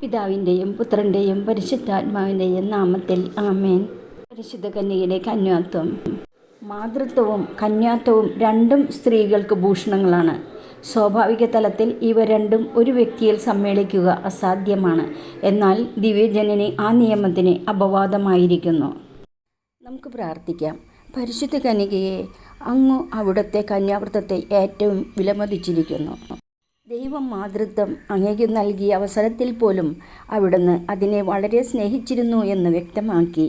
പിതാവിന്റെയും പുത്രന്റെയും പരിശുദ്ധാത്മാവിന്റെയും നാമത്തിൽ ആമേൻ. പരിശുദ്ധ കന്യകയുടെ കന്യാത്വം. മാതൃത്വവും കന്യാത്വവും രണ്ടും സ്ത്രീകൾക്ക് ഭൂഷണങ്ങളാണ്. സ്വാഭാവിക തലത്തിൽ ഇവ രണ്ടും ഒരു വ്യക്തിയിൽ സമ്മേളിക്കുക അസാധ്യമാണ്. എന്നാൽ ദിവ്യജനനി ആ നിയമത്തിന് അപവാദമായിരിക്കുന്നു. നമുക്ക് പ്രാർത്ഥിക്കാം. പരിശുദ്ധ കന്യകയെ അങ്ങ് അവിടുത്തെ കന്യാവൃത്തത്തെ ഏറ്റവും വിലമതിച്ചിരിക്കുന്നു. ദൈവം മാതൃത്വം അങ്ങേക്ക് നൽകിയ അവസരത്തിൽ പോലും അവിടുന്ന് അതിനെ വളരെ സ്നേഹിച്ചിരുന്നു എന്ന് വ്യക്തമാക്കി.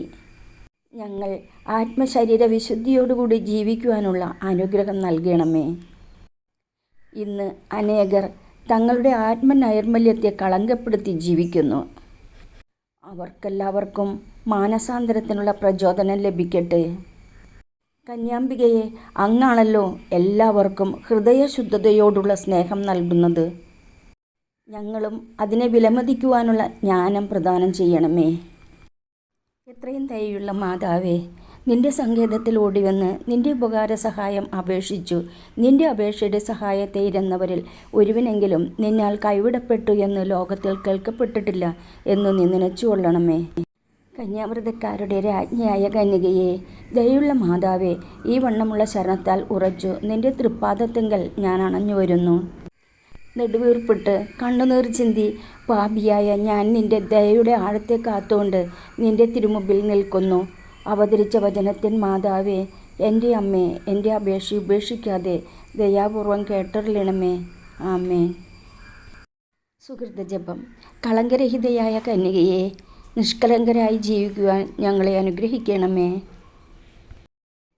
ഞങ്ങൾ ആത്മശരീര വിശുദ്ധിയോടുകൂടി ജീവിക്കുവാനുള്ള അനുഗ്രഹം നൽകണമേ. ഇന്ന് അനേകർ തങ്ങളുടെ ആത്മനൈർമല്യത്തെ കളങ്കപ്പെടുത്തി ജീവിക്കുന്നു. അവർക്കെല്ലാവർക്കും മാനസാന്തരത്തിനുള്ള പ്രചോദനം ലഭിക്കട്ടെ. കന്യാംബികയെ അങ്ങാണല്ലോ എല്ലാവർക്കും ഹൃദയശുദ്ധതയോടുള്ള സ്നേഹം നൽകുന്നത്. ഞങ്ങളും അതിനെ വിലമതിക്കുവാനുള്ള ജ്ഞാനം പ്രദാനം ചെയ്യണമേ. എത്രയും ദയുള്ള മാതാവേ നിന്റെ സങ്കേതത്തിൽ ഓടിവന്ന് നിന്റെ ഉപകാര സഹായം അപേക്ഷിച്ചു. നിന്റെ അപേക്ഷയുടെ സഹായത്തെ ഇരുന്നവരിൽ ഒരുവനെങ്കിലും നിന്നാൽ കൈവിടപ്പെട്ടു എന്ന് ലോകത്തിൽ കേൾക്കപ്പെട്ടിട്ടില്ല എന്ന് നീ നനച്ചുകൊള്ളണമേ. കന്യാവ്രതക്കാരുടെ രാജ്ഞിയായ കന്യകയെ ദയുള്ള മാതാവേ ഈ വണ്ണമുള്ള ശരണത്താൽ ഉറച്ചു നിന്റെ തൃപ്പാദത്തെങ്കിൽ ഞാൻ അണഞ്ഞു വരുന്നു. നെടുവീർപ്പിട്ട് കണ്ണുനീർ ചിന്തി പാപിയായ ഞാൻ നിന്റെ ദയയുടെ ആഴത്തെ കാത്തുകൊണ്ട് നിന്റെ തിരുമുമ്പിൽ നിൽക്കുന്നു. അവതരിച്ച വചനത്തിൻ മാതാവേ എന്റെ അമ്മേ എന്റെ അപേക്ഷ ഉപേക്ഷിക്കാതെ ദയാപൂർവം കേട്ടറിയണമേ. ആമേ സുഹൃത ജപം കളങ്കരഹിതയായ കന്യകയെ നിഷ്കളങ്കരായി ജീവിക്കുവാൻ ഞങ്ങളെ അനുഗ്രഹിക്കണമേ.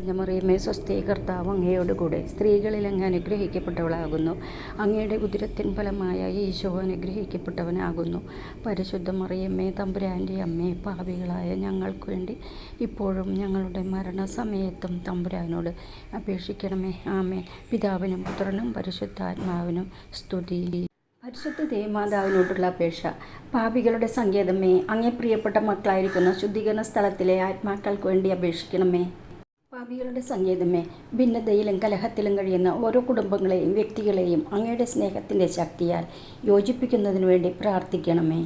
നിറഞ്ഞ മറിയമേ സ്വസ്ഥേ കർത്താവ് അങ്ങയോട് കൂടെ സ്ത്രീകളിൽ അങ്ങ് അനുഗ്രഹിക്കപ്പെട്ടവളാകുന്നു. അങ്ങയുടെ ഉദരത്തിൻ ഫലമായ ഈശോ അനുഗ്രഹിക്കപ്പെട്ടവനാകുന്നു. പരിശുദ്ധ മറിയമ്മേ തമ്പുരാന്റെ അമ്മേ പാപികളായ ഞങ്ങൾക്ക് വേണ്ടി ഇപ്പോഴും ഞങ്ങളുടെ മരണസമയത്തും തമ്പുരാനോട് അപേക്ഷിക്കണമേ. ആമേ പിതാവിനും പുത്രനും പരിശുദ്ധാത്മാവിനും സ്തുതി. പരിശുദ്ധ ദേവമാതാവിനോടുള്ള അപേക്ഷ. പാപികളുടെ സങ്കേതമേ അങ്ങേ പ്രിയപ്പെട്ട മക്കളായിരിക്കുന്ന ശുദ്ധീകരണ സ്ഥലത്തിലെ ആത്മാക്കൾക്ക് വേണ്ടി അപേക്ഷിക്കണമേ. പാപികളുടെ സംഗീതമേ ഭിന്നതയിലും കലഹത്തിലും കഴിയുന്ന ഓരോ കുടുംബങ്ങളെയും വ്യക്തികളെയും അങ്ങയുടെ സ്നേഹത്തിന്റെ ശക്തിയാൽ യോജിപ്പിക്കുന്നതിനു വേണ്ടി പ്രാർത്ഥിക്കണമേ.